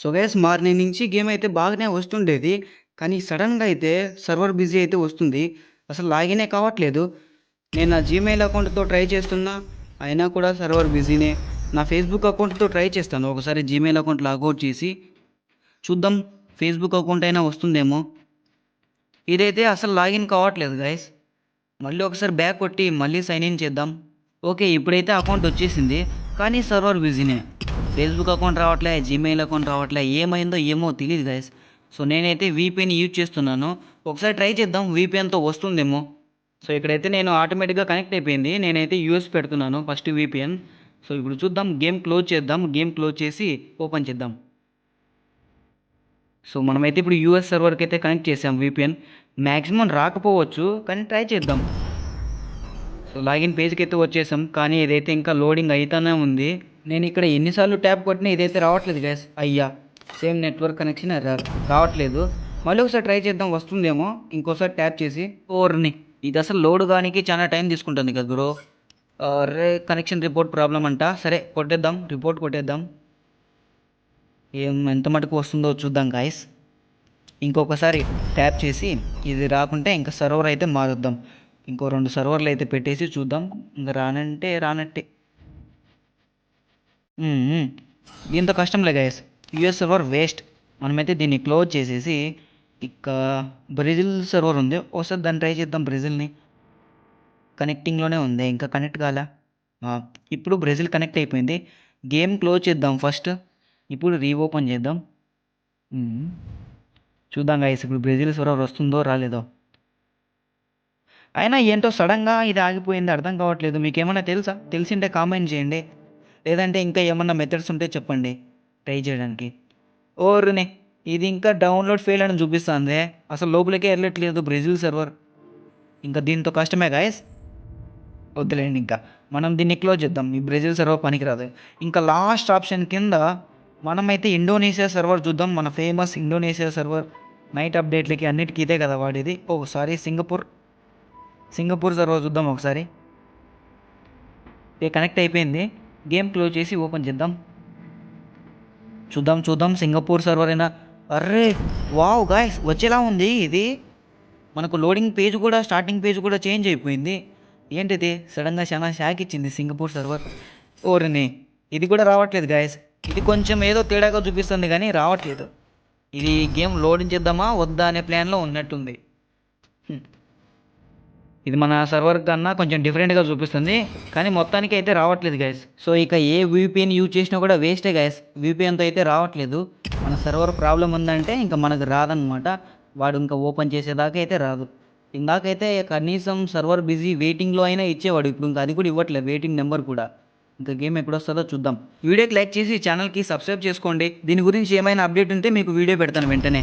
So guys morning నుంచి game అయితే బాగానే వస్తుండేది. కానీ సడన్గా అయితే సర్వర్ బిజీ అయితే వస్తుంది. అసలు లాగినే కావట్లేదు. నేను నా జీమెయిల్ అకౌంట్తో ట్రై చేస్తున్నా. అయినా కూడా సర్వర్ బిజీనే. నా ఫేస్బుక్ అకౌంట్తో ట్రై చేస్తాను. ఒకసారి జీమెయిల్ అకౌంట్ లాగౌట్ చేసి చూద్దాం ఫేస్బుక్ అకౌంట్ అయినా వస్తుందేమో. ఇదైతే అసలు లాగిన్ కావట్లేదు గైస్. మళ్ళీ ఒకసారి బ్యాక్ కొట్టి మళ్ళీ సైన్ ఇన్ చేద్దాం. ఓకే ఇప్పుడైతే అకౌంట్ వచ్చేసింది. కానీ సర్వర్ బిజీనే. ఫేస్బుక్ అకౌంట్ రావట్లే జీమెయిల్ అకౌంట్ రావట్లే ఏమైందో ఏమో తెలియదు గైస్ సో నేనైతే వీపీఎన్ యూజ్ చేస్తున్నాను. ఒకసారి ట్రై చేద్దాం వీపీఎన్తో వస్తుందేమో. సో ఇక్కడైతే నేను ఆటోమేటిక్గా కనెక్ట్ అయిపోయింది. నేనైతే యూఎస్ పెడుతున్నాను ఫస్ట్ వీపీఎన్ సో ఇప్పుడు చూద్దాం గేమ్ క్లోజ్ చేద్దాం. గేమ్ క్లోజ్ చేసి ఓపెన్ చేద్దాం. సో మనమైతే ఇప్పుడు యూఎస్ సర్వర్కి అయితే కనెక్ట్ చేసాం వీపీఎన్ మ్యాక్సిమం రాకపోవచ్చు కానీ ట్రై చేద్దాం. సో లాగిన్ పేజ్కి అయితే వచ్చేసాం. కానీ ఇదైతే ఇంకా లోడింగ్ అవుతానే ఉంది. నేను ఇక్కడ ఎన్నిసార్లు ట్యాప్ కొట్టినా ఇదైతే రావట్లేదు గ్యాస్ అయ్యా సేమ్ నెట్వర్క్ కనెక్షన్ రా- రావట్లేదు. మళ్ళీ ఒకసారి ట్రై చేద్దాం వస్తుందేమో. ఇంకోసారి ట్యాప్ చేసి. ఓర్ని ఇది అసలు లోడ్ కానికి చాలా టైం తీసుకుంటుంది కదా బ్రో రే కనెక్షన్ రిపోర్ట్ ప్రాబ్లం అంట. సరే కొట్టేద్దాం రిపోర్ట్ కొట్టేద్దాం. ఏం ఎంత మటుకు వస్తుందో చూద్దాం గాయస్ ఇంకొకసారి ట్యాప్ చేసి ఇది రాకుంటే ఇంకా సర్వర్ అయితే మారుద్దాం. ఇంకో రెండు సర్వర్లు అయితే పెట్టేసి చూద్దాం. ఇంకా రానంటే రానట్టే. దీంతో కష్టంలే గాయస్ యుఎస్ సర్వర్ వేస్ట్ మనమైతే దీన్ని క్లోజ్ చేసేసి ఇక బ్రెజిల్ సర్వర్ ఉంది. ఒకసారి దాన్ని ట్రై చేద్దాం బ్రెజిల్ని కనెక్టింగ్లోనే ఉంది. ఇంకా కనెక్ట్ కాలా. ఇప్పుడు బ్రెజిల్ కనెక్ట్ అయిపోయింది. గేమ్ క్లోజ్ చేద్దాం ఫస్ట్ ఇప్పుడు రీఓపెన్ చేద్దాం. చూద్దాం గాయస్ ఇప్పుడు బ్రెజిల్ సర్వర్ వస్తుందో రాలేదో. అయినా ఏంటో సడన్గా ఇది ఆగిపోయింది. అర్థం కావట్లేదు. మీకు ఏమైనా తెలుసా? తెలిసింటే కామెంట్ చేయండి. లేదంటే ఇంకా ఏమన్నా మెథడ్స్ ఉంటే చెప్పండి. ట్రై చేయడానికి. ఓరునే ఇది ఇంకా డౌన్లోడ్ ఫెయిల్ అని చూపిస్తుంది. అసలు లోపలికే వెళ్ళట్లేదు బ్రెజిల్ సర్వర్ ఇంకా దీంతో కష్టమే గాయస్ వద్దులేండి ఇంకా. మనం దీన్ని క్లోజ్ చేద్దాం. ఈ బ్రెజిల్ సర్వర్ పనికిరాదు. ఇంకా లాస్ట్ ఆప్షన్ కింద మనమైతే ఇండోనేషియా సర్వర్ చూద్దాం. మన ఫేమస్ ఇండోనేషియా సర్వర్ నైట్ అప్డేట్లకి అన్నిటికీ ఇదే కదా వాడేది. ఓ సారీ సింగపూర్. సింగపూర్ సర్వర్ చూద్దాం ఒకసారి. ఇది కనెక్ట్ అయిపోయింది. గేమ్ క్లోజ్ చేసి ఓపెన్ చేద్దాం. చూద్దాం చూద్దాం. సింగపూర్ సర్వర్ అయినా. అర్రే వావ్ గాయస్ వచ్చేలా ఉంది ఇది. మనకు లోడింగ్ పేజ్ కూడా స్టార్టింగ్ పేజ్ కూడా చేంజ్ అయిపోయింది. ఏంటిది? సడన్గా చాలా షాక్ ఇచ్చింది సింగపూర్ సర్వర్. ఓరిని ఇది కూడా రావట్లేదు గాయస్ ఇది కొంచెం ఏదో తేడాగా చూపిస్తుంది కానీ రావట్లేదు. ఇది గేమ్ లోడింగ్ చేద్దామా? వద్దా అనే ప్లాన్లో ఉన్నట్టుంది. ఇది మన సర్వర్ కన్నా కొంచెం డిఫరెంట్గా చూపిస్తుంది. కానీ మొత్తానికి అయితే రావట్లేదు గైస్ సో ఇక ఏ విపిఎన్ యూజ్ చేసినా కూడా వేస్టే గైస్ VPNతో అయితే రావట్లేదు. మన సర్వర్ ప్రాబ్లం ఉందంటే ఇంకా మనకు రాదనమాట వాడు ఇంకా ఓపెన్ చేసేదాకా అయితే రాదు. ఇందాకైతే కనీసం సర్వర్ బిజీ వెయిటింగ్లో అయినా ఇచ్చేవాడు. ఇప్పుడు ఇంకా అది కూడా ఇవ్వట్లేదు వెయిటింగ్ నెంబర్ కూడా. ఇంకా గేమ్ ఎప్పుడు వస్తుందో చూద్దాం. వీడియోకి లైక్ చేసి ఛానల్కి సబ్స్క్రైబ్ చేసుకోండి. దీని గురించి ఏమైనా అప్డేట్ ఉంటే మీకు వీడియో పెడతాను వెంటనే.